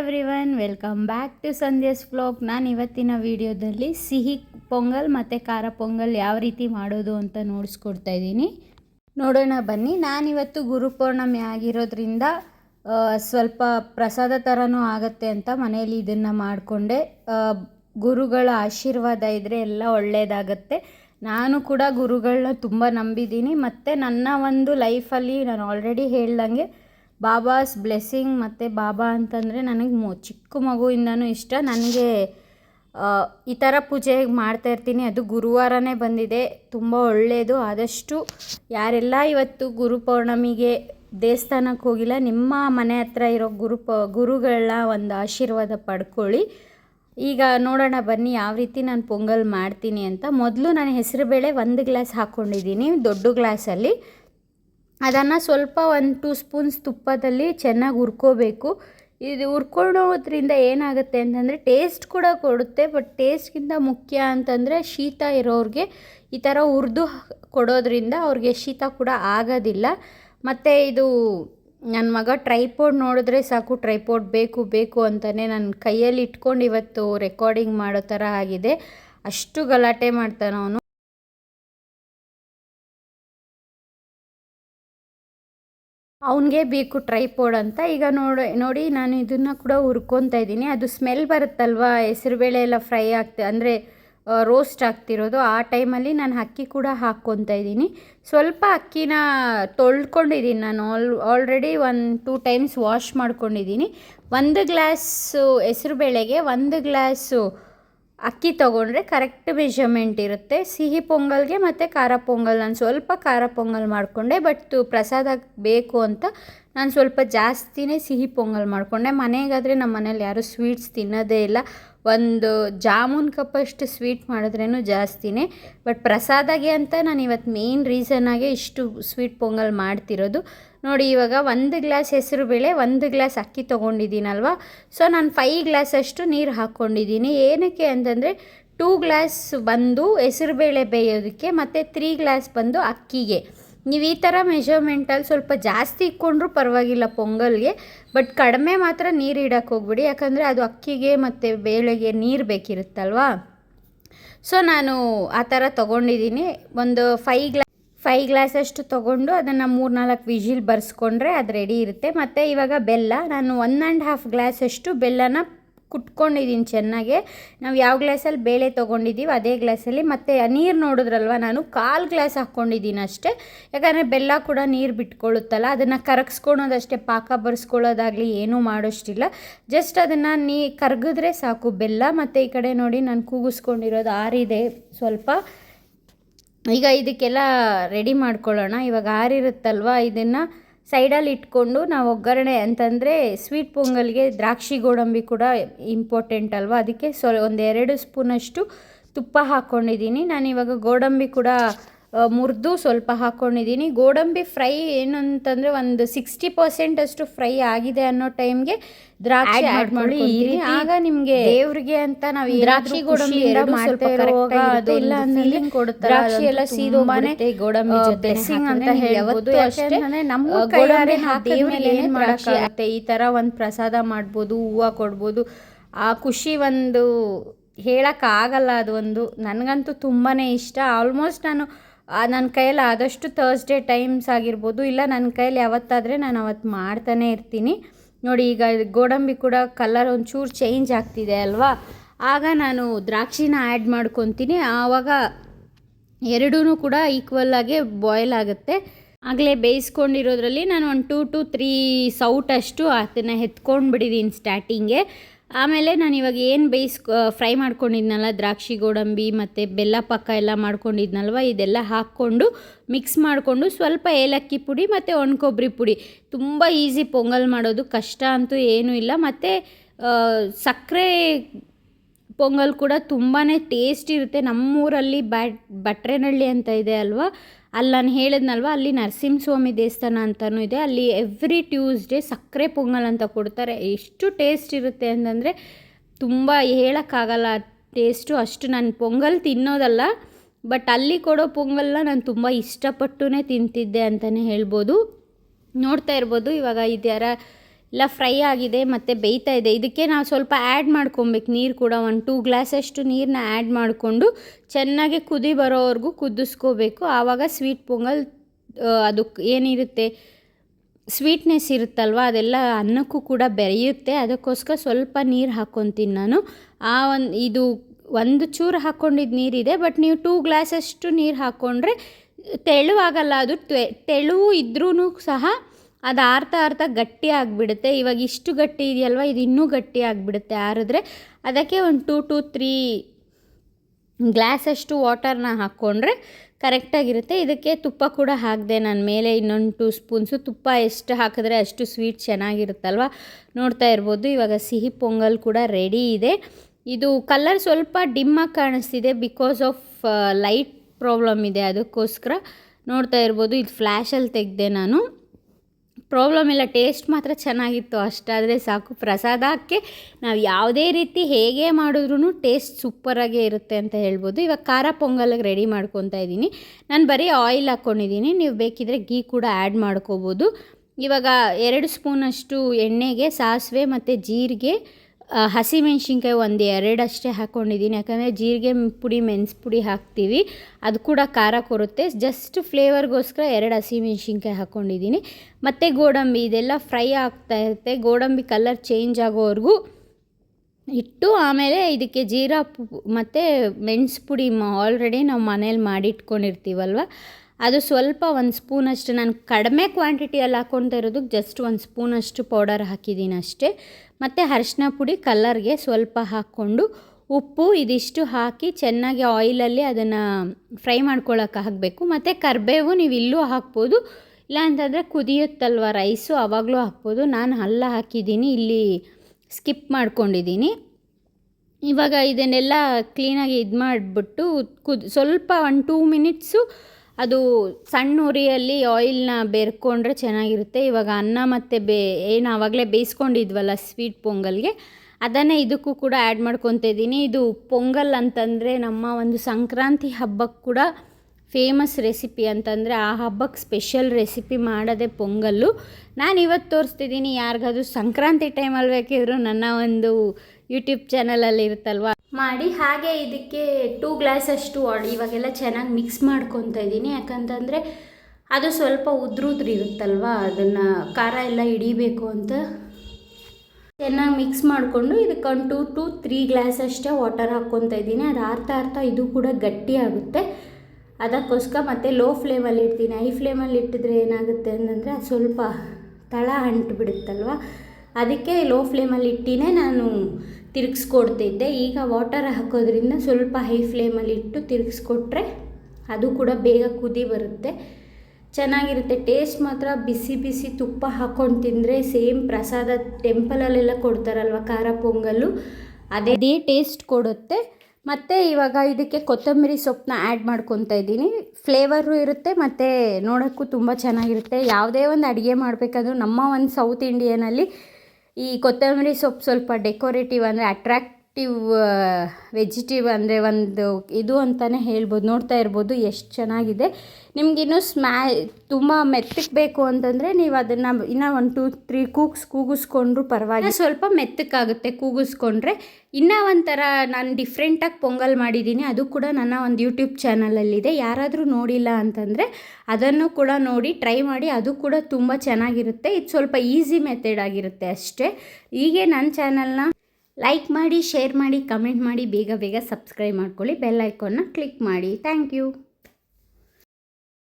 Everyone welcome back to Sandhya's blog ನಾನು ಇವತ್ತಿನ ವಿಡಿಯೋದಲ್ಲಿ ಸಿಹಿ ಪೊಂಗಲ್ ಮತ್ತು ಖಾರ ಪೊಂಗಲ್ ಯಾವ ರೀತಿ ಮಾಡೋದು ಅಂತ ನೋಡಿಸ್ಕೊಡ್ತಾ ಇದ್ದೀನಿ. ನೋಡೋಣ, ಬನ್ನಿ. ನಾನಿವತ್ತು ಗುರುಪೌರ್ಣಮಿ ಆಗಿರೋದ್ರಿಂದ ಸ್ವಲ್ಪ ಪ್ರಸಾದ ಥರನೂ ಆಗುತ್ತೆ ಅಂತ ಮನೆಯಲ್ಲಿ ಇದನ್ನು ಮಾಡಿಕೊಂಡೆ. ಗುರುಗಳ ಆಶೀರ್ವಾದ ಇದ್ದರೆ ಎಲ್ಲ ಒಳ್ಳೆಯದಾಗತ್ತೆ ನಾನು ಕೂಡ ಗುರುಗಳನ್ನ ತುಂಬ ನಂಬಿದ್ದೀನಿ. ಮತ್ತು ನನ್ನ ಒಂದು ಲೈಫಲ್ಲಿ ನಾನು ಆಲ್ರೆಡಿ ಹೇಳ್ದಂಗೆ ಬಾಬಾಸ್ ಬ್ಲೆಸ್ಸಿಂಗ್ ಮತ್ತು ಬಾಬಾ ಅಂತಂದರೆ ನನಗೆ ಮೊ, ಚಿಕ್ಕ ಮಗುವಿಂದನೂ ಇಷ್ಟ. ನನಗೆ ಈ ಥರ ಪೂಜೆ ಮಾಡ್ತಾ ಇರ್ತೀನಿ. ಅದು ಗುರುವಾರನೇ ಬಂದಿದೆ. ತುಂಬ ಒಳ್ಳೆಯದು ಆದಷ್ಟು ಯಾರೆಲ್ಲ ಇವತ್ತು ಗುರು ಪೌರ್ಣಮಿಗೆ ದೇವಸ್ಥಾನಕ್ಕೆ ಹೋಗಿಲ್ಲ, ನಿಮ್ಮ ಮನೆ ಹತ್ರ ಇರೋ ಗುರು ಪ ಗುರುಗಳನ್ನ ಒಂದು ಆಶೀರ್ವಾದ ಪಡ್ಕೊಳ್ಳಿ. ಈಗ ನೋಡೋಣ, ಬನ್ನಿ ಯಾವ ರೀತಿ ನಾನು ಪೊಂಗಲ್ ಮಾಡ್ತೀನಿ ಅಂತ. ಮೊದಲು ನಾನು ಹೆಸರುಬೇಳೆ ಒಂದು ಗ್ಲಾಸ್ ಹಾಕ್ಕೊಂಡಿದ್ದೀನಿ ದೊಡ್ಡ ಗ್ಲಾಸಲ್ಲಿ. ಅದನ್ನು ಸ್ವಲ್ಪ ಒಂದು ಟೂ ಸ್ಪೂನ್ಸ್ ತುಪ್ಪದಲ್ಲಿ ಚೆನ್ನಾಗಿ ಹುರ್ಕೋಬೇಕು. ಇದು ಹುರ್ಕೊಳ್ಳೋದ್ರಿಂದ ಏನಾಗುತ್ತೆ ಅಂತಂದರೆ ಟೇಸ್ಟ್ ಕೂಡ ಕೊಡುತ್ತೆ ಬಟ್ ಟೇಸ್ಟ್ಗಿಂತ ಮುಖ್ಯ ಅಂತಂದರೆ ಶೀತ ಇರೋರಿಗೆ ಈ ಥರ ಹುರಿದು ಕೊಡೋದ್ರಿಂದ ಅವ್ರಿಗೆ ಶೀತ ಕೂಡ ಆಗೋದಿಲ್ಲ. ಮತ್ತು ಇದು ನನ್ನ ಮಗ ಟ್ರೈಪೋಡ್ ನೋಡಿದ್ರೆ ಸಾಕು ಟ್ರೈಪೋಡ್ ಬೇಕು ಬೇಕು ಅಂತಲೇ ನನ್ನ ಕೈಯಲ್ಲಿ ಇಟ್ಕೊಂಡು ಇವತ್ತು ರೆಕಾರ್ಡಿಂಗ್ ಮಾಡೋ ಥರ ಆಗಿದೆ. ಅಷ್ಟು ಗಲಾಟೆ ಮಾಡ್ತಾನೆ ಅವನು. ಅವನಿಗೆ ಬೇಕು ಟ್ರೈಪೋಡ್ ಅಂತ. ಈಗ ನೋಡಿ ನೋಡಿ ನಾನು ಇದನ್ನು ಕೂಡ ಹುರ್ಕೊತಾ ಇದ್ದೀನಿ. ಅದು ಸ್ಮೆಲ್ ಬರುತ್ತಲ್ವ? ಹೆಸರುಬೇಳೆ ಎಲ್ಲ ಫ್ರೈ ಆಗ್ತಾ, ಅಂದರೆ ರೋಸ್ಟ್ ಆಗ್ತಿರೋದು. ಆ ಟೈಮಲ್ಲಿ ನಾನು ಅಕ್ಕಿ ಕೂಡ ಹಾಕ್ಕೊತಾ ಇದ್ದೀನಿ. ಸ್ವಲ್ಪ ಅಕ್ಕಿನ ತೊಳ್ಕೊಂಡಿದ್ದೀನಿ ನಾನು. ಆಲ್ ಆಲ್ರೆಡಿ ಒಂದು ಟೂ ಟೈಮ್ಸ್ ವಾಶ್ ಮಾಡ್ಕೊಂಡಿದ್ದೀನಿ. ಒಂದು ಗ್ಲಾಸು ಹೆಸರುಬೇಳೆಗೆ ಒಂದು ಗ್ಲಾಸು ಅಕ್ಕಿ ತೊಗೊಂಡ್ರೆ ಕರೆಕ್ಟ್ ಮೆಷರ್ಮೆಂಟ್ ಇರುತ್ತೆ. ಸಿಹಿ ಪೊಂಗಲ್ಗೆ ಮತ್ತು ಖಾರ ಪೊಂಗಲ್ ನಾನು ಸ್ವಲ್ಪ ಖಾರ ಪೊಂಗಲ್ ಮಾಡಿಕೊಂಡೆ ಬಟ್ ಪ್ರಸಾದಕ್ಕೆ ಬೇಕು ಅಂತ ನಾನು ಸ್ವಲ್ಪ ಜಾಸ್ತಿನೇ ಸಿಹಿ ಪೊಂಗಲ್ ಮಾಡಿಕೊಂಡೆ. ಮನೆಗಾದರೆ ನಮ್ಮ ಮನೇಲಿ ಯಾರೂ ಸ್ವೀಟ್ಸ್ ತಿನ್ನೋದೇ ಇಲ್ಲ. ಒಂದು ಜಾಮೂನ್ ಕಪ್ಪಷ್ಟು ಸ್ವೀಟ್ ಮಾಡಿದ್ರೇನು ಜಾಸ್ತಿನೇ. ಬಟ್ ಪ್ರಸಾದಗೆ ಅಂತ ನಾನು ಇವತ್ತು ಮೇಯ್ನ್ ರೀಸನ್ನಾಗೆ ಇಷ್ಟು ಸ್ವೀಟ್ ಪೊಂಗಲ್ ಮಾಡ್ತಿರೋದು. ನೋಡಿ, ಇವಾಗ ಒಂದು ಗ್ಲಾಸ್ ಹೆಸರು ಬೇಳೆ, ಒಂದು ಗ್ಲಾಸ್ ಅಕ್ಕಿ ತೊಗೊಂಡಿದ್ದೀನಲ್ವ? ಸೊ ನಾನು ಫೈ ಗ್ಲಾಸಷ್ಟು ನೀರು ಹಾಕ್ಕೊಂಡಿದ್ದೀನಿ ಏನಕ್ಕೆ ಅಂತಂದರೆ ಟೂ ಗ್ಲಾಸ್ ಬಂದು ಹೆಸರುಬೇಳೆ ಬೇಯೋದಕ್ಕೆ ಮತ್ತು ತ್ರೀ ಗ್ಲಾಸ್ ಬಂದು ಅಕ್ಕಿಗೆ. ನೀವು ಈ ಥರ ಮೆಷರ್ಮೆಂಟಲ್ಲಿ ಸ್ವಲ್ಪ ಜಾಸ್ತಿ ಇಕ್ಕೊಂಡ್ರೂ ಪರವಾಗಿಲ್ಲ ಪೊಂಗಲ್ಗೆ ಬಟ್ ಕಡಿಮೆ ಮಾತ್ರ ನೀರು ಇಡಕ್ಕೆ ಹೋಗ್ಬಿಡಿ, ಯಾಕಂದರೆ ಅದು ಅಕ್ಕಿಗೆ ಮತ್ತು ಬೇಳೆಗೆ ನೀರು ಬೇಕಿರುತ್ತಲ್ವಾ? ಸೊ ನಾನು ಆ ಥರ ತೊಗೊಂಡಿದ್ದೀನಿ ಒಂದು ಫೈ ಗ್ಲಾ ಫೈ ಗ್ಲಾಸಷ್ಟು ತೊಗೊಂಡು ಅದನ್ನು ಮೂರು ನಾಲ್ಕು ವಿಜಿಲ್ ಬರ್ಸ್ಕೊಂಡ್ರೆ ಅದು ರೆಡಿ ಇರುತ್ತೆ. ಮತ್ತು ಇವಾಗ ಬೆಲ್ಲ, ನಾನು ಒನ್ ಆ್ಯಂಡ್ ಹಾಫ್ ಗ್ಲಾಸಷ್ಟು ಬೆಲ್ಲನ ಕುಟ್ಕೊಂಡಿದ್ದೀನಿ ಚೆನ್ನಾಗೆ. ನಾವು ಯಾವ ಗ್ಲಾಸಲ್ಲಿ ಬೇಳೆ ತೊಗೊಂಡಿದ್ದೀವಿ ಅದೇ ಗ್ಲಾಸಲ್ಲಿ ಮತ್ತು ನೀರು ನೋಡಿದ್ರಲ್ವ, ನಾನು ಕಾಲು ಗ್ಲಾಸ್ ಹಾಕ್ಕೊಂಡಿದ್ದೀನಿ ಅಷ್ಟೇ. ಯಾಕಂದರೆ ಬೆಲ್ಲ ಕೂಡ ನೀರು ಬಿಟ್ಕೊಳ್ಳುತ್ತಲ್ಲ ಅದನ್ನು ಕರಗಿಸ್ಕೊಳೋದಷ್ಟೇ, ಪಾಕ ಬರ್ಸ್ಕೊಳ್ಳೋದಾಗಲಿ ಏನೂ ಮಾಡೋಷ್ಟಿಲ್ಲ. ಜಸ್ಟ್ ಅದನ್ನು ನೀ ಕರಗಿದ್ರೆ ಸಾಕು, ಬೆಲ್ಲ ಮತ್ತು ಈ ಕಡೆ ನೋಡಿ ನಾನು ಕೂಗಿಸ್ಕೊಂಡಿರೋದು ಆರಿದೆ ಸ್ವಲ್ಪ. ಈಗ ಇದಕ್ಕೆಲ್ಲ ರೆಡಿ ಮಾಡ್ಕೊಳ್ಳೋಣ, ಇವಾಗ ಆರಿರುತ್ತಲ್ವ, ಇದನ್ನು ಸೈಡಲ್ಲಿ ಇಟ್ಕೊಂಡು ನಾವು ಒಗ್ಗರಣೆ ಅಂತಂದರೆ ಸ್ವೀಟ್ ಪೊಂಗಲ್ಗೆ ದ್ರಾಕ್ಷಿ ಗೋಡಂಬಿ ಕೂಡ ಇಂಪಾರ್ಟೆಂಟ್ ಅಲ್ವಾ? ಅದಕ್ಕೆ ಸೊ ಒಂದೆರಡು ಸ್ಪೂನಷ್ಟು ತುಪ್ಪ ಹಾಕ್ಕೊಂಡಿದ್ದೀನಿ ನಾನು ಇವಾಗ ಗೋಡಂಬಿ ಕೂಡ ಮುರಿದು ಸ್ವಲ್ಪ ಹಾಕ್ಕೊಂಡಿದ್ದೀನಿ ಗೋಡಂಬಿ ಫ್ರೈ ಏನಂತಂದರೆ ಒಂದು ಸಿಕ್ಸ್ಟಿ ಪರ್ಸೆಂಟ್ ಅಷ್ಟು ಫ್ರೈ ಆಗಿದೆ ಅನ್ನೋ ಟೈಮ್ಗೆ ದ್ರಾಕ್ಷಿ ಆ್ಯಡ್ ಮಾಡಿ ಆಗ ನಿಮಗೆ ದೇವ್ರಿಗೆ ಅಂತ ನಾವು ದ್ರಾಕ್ಷಿ ಗೋಡಂಬಿ ಅದು ಇಲ್ಲ ಅಂದ್ರೆ ದ್ರಾಕ್ಷಿ ಎಲ್ಲ ಸೀದೋಮಾನೆ ಗೋಡಂಬಿ ಬ್ಲೆಸ್ಸಿಂಗ್ ಅಂತ ಹೇಳ್ಬೋದು. ಅಷ್ಟೇ ನಮ್ಮ ಗೋಡಂಬಿ ದೇವರಿಗೆ ಏನು ಮಾಡೋಕ್ಕಾಗುತ್ತೆ ಈ ಥರ ಒಂದು ಪ್ರಸಾದ ಮಾಡ್ಬೋದು ಹೂವು ಕೊಡ್ಬೋದು. ಆ ಖುಷಿ ಒಂದು ಹೇಳೋಕ್ಕಾಗಲ್ಲ ಅದು ಒಂದು. ನನಗಂತೂ ತುಂಬಾ ಇಷ್ಟ. ಆಲ್ಮೋಸ್ಟ್ ನಾನು ನನ್ನ ಕೈಯಲ್ಲಿ ಆದಷ್ಟು ಥರ್ಸ್ಡೇ ಟೈಮ್ಸ್ ಆಗಿರ್ಬೋದು, ಇಲ್ಲ ನನ್ನ ಕೈಯಲ್ಲಿ ಯಾವತ್ತಾದರೆ ನಾನು ಅವತ್ತು ಮಾಡ್ತಾನೆ ಇರ್ತೀನಿ. ನೋಡಿ, ಈಗ ಗೋಡಂಬಿ ಕೂಡ ಕಲರ್ ಒಂಚೂರು ಚೇಂಜ್ ಆಗ್ತಿದೆ ಅಲ್ವಾ? ಆಗ ನಾನು ದ್ರಾಕ್ಷಿನ ಆ್ಯಡ್ ಮಾಡ್ಕೊತೀನಿ. ಆವಾಗ ಎರಡೂ ಕೂಡ ಈಕ್ವಲ್ ಆಗಿ ಬಾಯ್ಲ್ ಆಗುತ್ತೆ. ಆಗಲೇ ಬೇಯಿಸ್ಕೊಂಡಿರೋದ್ರಲ್ಲಿ ನಾನು ಒಂದು ಟೂ ಟು ತ್ರೀ ಸೌಟ್ ಅಷ್ಟು ಅದನ್ನು ಎತ್ಕೊಂಡು ಬಿಟ್ಟಿದ್ದೀನಿ ಸ್ಟಾರ್ಟಿಂಗೆ ಆಮೇಲೆ ನಾನು ಇವಾಗ ಏನು ಬೇಯಿಸ್ ಫ್ರೈ ಮಾಡ್ಕೊಂಡಿದ್ನಲ್ಲ, ದ್ರಾಕ್ಷಿ, ಗೋಡಂಬಿ ಮತ್ತು ಬೆಲ್ಲ ಪಕ್ಕ ಎಲ್ಲ ಮಾಡ್ಕೊಂಡಿದ್ನಲ್ವ, ಇದೆಲ್ಲ ಹಾಕ್ಕೊಂಡು ಮಿಕ್ಸ್ ಮಾಡಿಕೊಂಡು ಸ್ವಲ್ಪ ಏಲಕ್ಕಿ ಪುಡಿ ಮತ್ತು ಒಣ ಕೊಬ್ಬರಿ ಪುಡಿ. ತುಂಬ ಈಸಿ ಪೊಂಗಲ್ ಮಾಡೋದು, ಕಷ್ಟ ಅಂತೂ ಏನೂ ಇಲ್ಲ. ಮತ್ತು ಸಕ್ಕರೆ ಪೊಂಗಲ್ ಕೂಡ ತುಂಬಾ ಟೇಸ್ಟ್ ಇರುತ್ತೆ. ನಮ್ಮೂರಲ್ಲಿ ಬ್ಯಾಟ್ ಭಟ್ರೇನಹಳ್ಳಿ ಅಂತ ಇದೆ ಅಲ್ವಾ? ಅಲ್ಲಿ ನಾನು ಹೇಳಿದ್ನಲ್ವ, ಅಲ್ಲಿ ನರಸಿಂಹಸ್ವಾಮಿ ದೇವಸ್ಥಾನ ಅಂತಲೂ ಇದೆ. ಅಲ್ಲಿ ಎವ್ರಿ ಟ್ಯೂಸ್ಡೇ ಸಕ್ಕರೆ ಪೊಂಗಲ್ ಅಂತ ಕೊಡ್ತಾರೆ. ಎಷ್ಟು ಟೇಸ್ಟ್ ಇರುತ್ತೆ ಅಂತಂದರೆ ತುಂಬ ಹೇಳೋಕ್ಕಾಗಲ್ಲ ಟೇಸ್ಟು ಅಷ್ಟು ನಾನು ಪೊಂಗಲ್ ತಿನ್ನೋದಲ್ಲ ಬಟ್ ಅಲ್ಲಿ ಕೊಡೋ ಪೊಂಗಲ್ನ ನಾನು ತುಂಬ ಇಷ್ಟಪಟ್ಟು ತಿಂತಿದ್ದೆ ಅಂತಲೇ ಹೇಳ್ಬೋದು. ನೋಡ್ತಾ ಇರ್ಬೋದು. ಇವಾಗ ಇದು ಯಾರ ಎಲ್ಲ ಫ್ರೈ ಆಗಿದೆ ಮತ್ತು ಬೇಯ್ತಾ ಇದೆ. ಇದಕ್ಕೆ ನಾವು ಸ್ವಲ್ಪ ಆ್ಯಡ್ ಮಾಡ್ಕೊಬೇಕು. ನೀರು ಕೂಡ ಒಂದು ಟೂ ಗ್ಲಾಸಷ್ಟು ನೀರನ್ನ ಆ್ಯಡ್ ಮಾಡಿಕೊಂಡು ಚೆನ್ನಾಗಿ ಕುದಿ ಬರೋವರೆಗೂ ಕುದಿಸ್ಕೋಬೇಕು. ಆವಾಗ ಸ್ವೀಟ್ ಪೊಂಗಲ್ ಅದು ಏನಿರುತ್ತೆ ಸ್ವೀಟ್ನೆಸ್ ಇರುತ್ತಲ್ವ, ಅದೆಲ್ಲ ಅನ್ನಕ್ಕೂ ಕೂಡ ಬೆರೆಯುತ್ತೆ. ಅದಕ್ಕೋಸ್ಕರ ಸ್ವಲ್ಪ ನೀರು ಹಾಕ್ಕೊತೀನಿ ನಾನು. ಆ ಒಂದು, ಇದು ಒಂದು ಚೂರು ಹಾಕ್ಕೊಂಡಿದ್ದು ನೀರಿದೆ ಬಟ್ ನೀವು ಟೂ ಗ್ಲಾಸಷ್ಟು ನೀರು ಹಾಕ್ಕೊಂಡ್ರೆ ತೆಳುವಾಗಲ್ಲ, ಅದು ತೆಳುವು ಇದ್ರೂ ಸಹ ಅದು ಆರ್ತಾ ಆರ್ತಾ ಗಟ್ಟಿ ಆಗಿಬಿಡುತ್ತೆ. ಇವಾಗ ಇಷ್ಟು ಗಟ್ಟಿ ಇದೆಯಲ್ವ? ಇದು ಇನ್ನೂ ಗಟ್ಟಿ ಆಗಿಬಿಡುತ್ತೆ ಆರಿದ್ರೆ. ಅದಕ್ಕೆ ಒಂದು ಟೂ ಟು ತ್ರೀ ಗ್ಲಾಸಷ್ಟು ವಾಟರ್ನ ಹಾಕ್ಕೊಂಡ್ರೆ ಕರೆಕ್ಟಾಗಿರುತ್ತೆ ಇದಕ್ಕೆ ತುಪ್ಪ ಕೂಡ ಹಾಕಿದೆ ನಾನು ಮೇಲೆ. ಇನ್ನೊಂದು ಟೂ ಸ್ಪೂನ್ಸು ತುಪ್ಪ ಎಷ್ಟು ಹಾಕಿದ್ರೆ ಅಷ್ಟು ಸ್ವೀಟ್ ಚೆನ್ನಾಗಿರುತ್ತಲ್ವ? ನೋಡ್ತಾ ಇರ್ಬೋದು. ಇವಾಗ ಸಿಹಿ ಪೊಂಗಲ್ ಕೂಡ ರೆಡಿ ಇದೆ. ಇದು ಕಲರ್ ಸ್ವಲ್ಪ ಡಿಮ್ಮಾಗಿ ಕಾಣಿಸ್ತಿದೆ ಬಿಕಾಸ್ ಆಫ್ ಲೈಟ್ ಪ್ರಾಬ್ಲಮ್ ಇದೆ ಅದಕ್ಕೋಸ್ಕರ. ನೋಡ್ತಾ ಇರ್ಬೋದು. ಇದು ಫ್ಲ್ಯಾಶಲ್ಲಿ ತೆಗೆದೆ ನಾನು. ಪ್ರಾಬ್ಲಮ್ ಇಲ್ಲ ಟೇಸ್ಟ್ ಮಾತ್ರ ಚೆನ್ನಾಗಿತ್ತು ಅಷ್ಟಾದರೆ ಸಾಕು, ಪ್ರಸಾದಕ್ಕೆ ನಾವು ಯಾವುದೇ ರೀತಿ ಹೇಗೆ ಮಾಡಿದ್ರೂ ಟೇಸ್ಟ್ ಸೂಪರಾಗೇ ಇರುತ್ತೆ ಅಂತ ಹೇಳ್ಬೋದು. ಇವಾಗ ಖಾರ ಪೊಂಗಲ್ಗೆ ರೆಡಿ ಮಾಡ್ಕೊತಾ ಇದ್ದೀನಿ. ನಾನು ಬರೀ ಆಯಿಲ್ ಹಾಕ್ಕೊಂಡಿದ್ದೀನಿ ನೀವು ಬೇಕಿದ್ರೆ ಗೀ ಕೂಡ ಆ್ಯಡ್ ಮಾಡ್ಕೋಬೋದು. ಇವಾಗ ಎರಡು ಸ್ಪೂನಷ್ಟು ಎಣ್ಣೆಗೆ, ಸಾಸಿವೆ ಮತ್ತು ಜೀರಿಗೆ ಹಸಿಮೆಣ್ಸಿನ್ಕಾಯಿ ಒಂದು ಎರಡಷ್ಟೇ ಹಾಕ್ಕೊಂಡಿದ್ದೀನಿ ಯಾಕಂದರೆ ಜೀರಿಗೆ ಪುಡಿ, ಮೆಣಸು ಪುಡಿ ಹಾಕ್ತೀವಿ. ಅದು ಕೂಡ ಖಾರ ಕೊರುತ್ತೆ. ಜಸ್ಟ್ ಫ್ಲೇವರ್ಗೋಸ್ಕರ ಎರಡು ಹಸಿಮೆಣ್ಸಿನ್ಕಾಯಿ ಹಾಕ್ಕೊಂಡಿದ್ದೀನಿ ಮತ್ತು ಗೋಡಂಬಿ, ಇದೆಲ್ಲ ಫ್ರೈ ಆಗ್ತಾ ಇರುತ್ತೆ. ಗೋಡಂಬಿ ಕಲರ್ ಚೇಂಜ್ ಆಗೋವರೆಗೂ ಇಟ್ಟು ಆಮೇಲೆ ಇದಕ್ಕೆ ಜೀರಾ ಮತ್ತು ಮೆಣಸು ಪುಡಿ ಆಲ್ರೆಡಿ ನಾವು ಮನೇಲಿ ಮಾಡಿಟ್ಕೊಂಡಿರ್ತೀವಲ್ವ? ಅದು ಸ್ವಲ್ಪ ಒಂದು ಸ್ಪೂನಷ್ಟು, ನಾನು ಕಡಿಮೆ ಕ್ವಾಂಟಿಟಿಯಲ್ಲಿ ಹಾಕ್ಕೊತಾ ಇರೋದಕ್ಕೆ ಜಸ್ಟ್ ಒಂದು ಸ್ಪೂನಷ್ಟು ಪೌಡರ್ ಹಾಕಿದ್ದೀನಿ ಅಷ್ಟೇ. ಮತ್ತು ಅರಿಶಿನ ಪುಡಿ ಕಲ್ಲರ್ಗೆ ಸ್ವಲ್ಪ ಹಾಕ್ಕೊಂಡು ಉಪ್ಪು ಇದಿಷ್ಟು ಹಾಕಿ ಚೆನ್ನಾಗಿ ಆಯಿಲಲ್ಲಿ ಅದನ್ನು ಫ್ರೈ ಮಾಡ್ಕೊಳ್ಳೋಕೆ ಹಾಕಬೇಕು. ಮತ್ತು ಕರಿಬೇವು ನೀವು ಇಲ್ಲೂ ಹಾಕ್ಬೋದು ಇಲ್ಲ ಅಂತಂದರೆ ಕುದಿಯುತ್ತಲ್ವ ರೈಸು ಆವಾಗಲೂ ಹಾಕ್ಬೋದು. ನಾನು ಅಲ್ಲ ಹಾಕಿದ್ದೀನಿ, ಇಲ್ಲಿ ಸ್ಕಿಪ್ ಮಾಡ್ಕೊಂಡಿದ್ದೀನಿ. ಇವಾಗ ಇದನ್ನೆಲ್ಲ ಕ್ಲೀನಾಗಿ ಇದು ಮಾಡಿಬಿಟ್ಟು ಕುದ್, ಸ್ವಲ್ಪ ಒಂದು ಟೂ ಮಿನಿಟ್ಸು ಅದು ಸಣ್ಣ ಉರಿಯಲ್ಲಿ ಆಯಿಲ್ನ ಬೆರ್ಕೊಂಡ್ರೆ ಚೆನ್ನಾಗಿರುತ್ತೆ. ಇವಾಗ ಅನ್ನ ಮತ್ತು ಬೇ, ಏನು ಆವಾಗಲೇ ಬೇಯಿಸ್ಕೊಂಡಿದ್ವಲ್ಲ ಸ್ವೀಟ್ ಪೊಂಗಲ್ಗೆ, ಅದನ್ನೇ ಇದಕ್ಕೂ ಕೂಡ ಆ್ಯಡ್ ಮಾಡ್ಕೊತ ಇದ್ದೀನಿ. ಇದು ಪೊಂಗಲ್ ಅಂತಂದರೆ ನಮ್ಮ ಒಂದು ಸಂಕ್ರಾಂತಿ ಹಬ್ಬಕ್ಕೆ ಕೂಡ ಫೇಮಸ್ ರೆಸಿಪಿ ಅಂತಂದರೆ ಆ ಹಬ್ಬಕ್ಕೆ ಸ್ಪೆಷಲ್ ರೆಸಿಪಿ ಮಾಡೋದೇ ಪೊಂಗಲ್ಲು. ನಾನು ಇವತ್ತು ತೋರಿಸ್ತಿದ್ದೀನಿ, ಯಾರಿಗಾದ್ರೂ ಸಂಕ್ರಾಂತಿ ಟೈಮಲ್ಲಿ ಬೇಕಿದ್ರು ನನ್ನ ಒಂದು ಯೂಟ್ಯೂಬ್ ಚಾನಲಲ್ಲಿ ಇರುತ್ತಲ್ವ? ಮಾಡಿ, ಹಾಗೆ ಇದಕ್ಕೆ ಟೂ ಗ್ಲಾಸಷ್ಟು ಇವಾಗೆಲ್ಲ ಚೆನ್ನಾಗಿ ಮಿಕ್ಸ್ ಮಾಡ್ಕೊತಾ ಇದ್ದೀನಿ. ಯಾಕಂತಂದರೆ ಅದು ಸ್ವಲ್ಪ ಉದ್ರುದ್ರು ಇರುತ್ತಲ್ವಾ ಅದನ್ನು ಖಾರ ಎಲ್ಲ ಹಿಡಿಬೇಕು ಅಂತ. ಚೆನ್ನಾಗಿ ಮಿಕ್ಸ್ ಮಾಡಿಕೊಂಡು ಇದಕ್ಕೆ ಒಂದು ಟೂ ಟು ತ್ರೀ ಗ್ಲಾಸ್ ಅಷ್ಟೇ ವಾಟರ್ ಹಾಕ್ಕೊತಾ ಇದ್ದೀನಿ. ಅದು ಆರ್ತಾ ಆರ್ತಾ ಇದು ಕೂಡ ಗಟ್ಟಿ ಆಗುತ್ತೆ. ಅದಕ್ಕೋಸ್ಕರ ಮತ್ತೆ ಲೋ ಫ್ಲೇಮಲ್ಲಿ ಇಡ್ತೀನಿ. ಹೈ ಫ್ಲೇಮಲ್ಲಿ ಇಟ್ಟಿದ್ರೆ ಏನಾಗುತ್ತೆ ಅಂತಂದರೆ ಅದು ಸ್ವಲ್ಪ ತಳ ಅಂಟು ಬಿಡುತ್ತಲ್ವ ಅದಕ್ಕೆ ಲೋ ಫ್ಲೇಮಲ್ಲಿ ಇಟ್ಟಿನೇ ನಾನು ತಿರುಗಿಸ್ಕೊಡ್ತಿದ್ದೆ. ಈಗ ವಾಟರ್ ಹಾಕೋದ್ರಿಂದ ಸ್ವಲ್ಪ ಹೈ ಫ್ಲೇಮಲ್ಲಿ ಇಟ್ಟು ತಿರುಗಿಸ್ಕೊಟ್ರೆ ಅದು ಕೂಡ ಬೇಗ ಕುದಿ ಬರುತ್ತೆ. ಚೆನ್ನಾಗಿರುತ್ತೆ. ಟೇಸ್ಟ್ ಮಾತ್ರ ಬಿಸಿ ಬಿಸಿ ತುಪ್ಪ ಹಾಕ್ಕೊಂಡು ತಿಂದರೆ ಸೇಮ್ ಪ್ರಸಾದ ಟೆಂಪಲಲ್ಲೆಲ್ಲ ಕೊಡ್ತಾರಲ್ವ ಖಾರ ಪೊಂಗಲ್ಲು ಅದೇ ಅದೇ ಟೇಸ್ಟ್ ಕೊಡುತ್ತೆ. ಮತ್ತು ಇವಾಗ ಇದಕ್ಕೆ ಕೊತ್ತಂಬರಿ ಸೊಪ್ಪನ್ನ ಆ್ಯಡ್ ಮಾಡ್ಕೊತಾ ಇದ್ದೀನಿ. ಫ್ಲೇವರು ಇರುತ್ತೆ, ಮತ್ತು ನೋಡೋಕ್ಕೂ ತುಂಬ ಚೆನ್ನಾಗಿರುತ್ತೆ. ಯಾವುದೇ ಒಂದು ಅಡುಗೆ ಮಾಡಬೇಕಾದ್ರೂ ನಮ್ಮ ಒಂದು ಸೌತ್ ಇಂಡಿಯನಲ್ಲಿ ಈ ಕೊತ್ತಂಬರಿ ಸೊಪ್ಪು ಸ್ವಲ್ಪ ಡೆಕೋರೇಟಿವ್ ಅಂದರೆ ಅಟ್ರಾಕ್ಟಿವ್ ವೆಜಿಟೇಬ್ ಅಂದರೆ ಒಂದು ಇದು ಅಂತಲೇ ಹೇಳ್ಬೋದು, ನೋಡ್ತಾ ಇರ್ಬೋದು, ಎಷ್ಟು ಚೆನ್ನಾಗಿದೆ. ನಿಮಗಿನ್ನೂ ಸ್ಮ್ಯಾ ತುಂಬ ಮೆತ್ತಕ್ಕೆ ಬೇಕು ಅಂತಂದರೆ ನೀವು ಅದನ್ನು ಇನ್ನೂ ಒಂದು ಟೂ ತ್ರೀ ಕೂಗ್ಸ್ ಕೂಗಿಸ್ಕೊಂಡ್ರು ಪರವಾಗಿಲ್ಲ. ಸ್ವಲ್ಪ ಮೆತ್ತಕ್ಕಾಗುತ್ತೆ ಕೂಗಿಸ್ಕೊಂಡ್ರೆ. ಇನ್ನೂ ಒಂಥರ ನಾನು ಡಿಫ್ರೆಂಟಾಗಿ ಪೊಂಗಲ್ ಮಾಡಿದ್ದೀನಿ ಅದು ಕೂಡ ನನ್ನ ಒಂದು ಯೂಟ್ಯೂಬ್ ಚಾನಲಲ್ಲಿದೆ ಯಾರಾದರೂ ನೋಡಿಲ್ಲ ಅಂತಂದರೆ ಅದನ್ನು ಕೂಡ ನೋಡಿ ಟ್ರೈ ಮಾಡಿ, ಅದು ಕೂಡ ತುಂಬ ಚೆನ್ನಾಗಿರುತ್ತೆ. ಇದು ಸ್ವಲ್ಪ ಈಸಿ ಮೆಥಡ್ ಆಗಿರುತ್ತೆ ಅಷ್ಟೇ. ಹೀಗೆ ನನ್ನ ಚಾನಲ್ನ ಲೈಕ್ ಮಾಡಿ ಶೇರ್ ಮಾಡಿ ಕಮೆಂಟ್ ಮಾಡಿ, ಬೇಗ ಬೇಗ ಸಬ್ಸ್ಕ್ರೈಬ್ ಮಾಡ್ಕೊಳ್ಳಿ ಬೆಲ್ ಐಕಾನ್ನ ಕ್ಲಿಕ್ ಮಾಡಿ. Thank you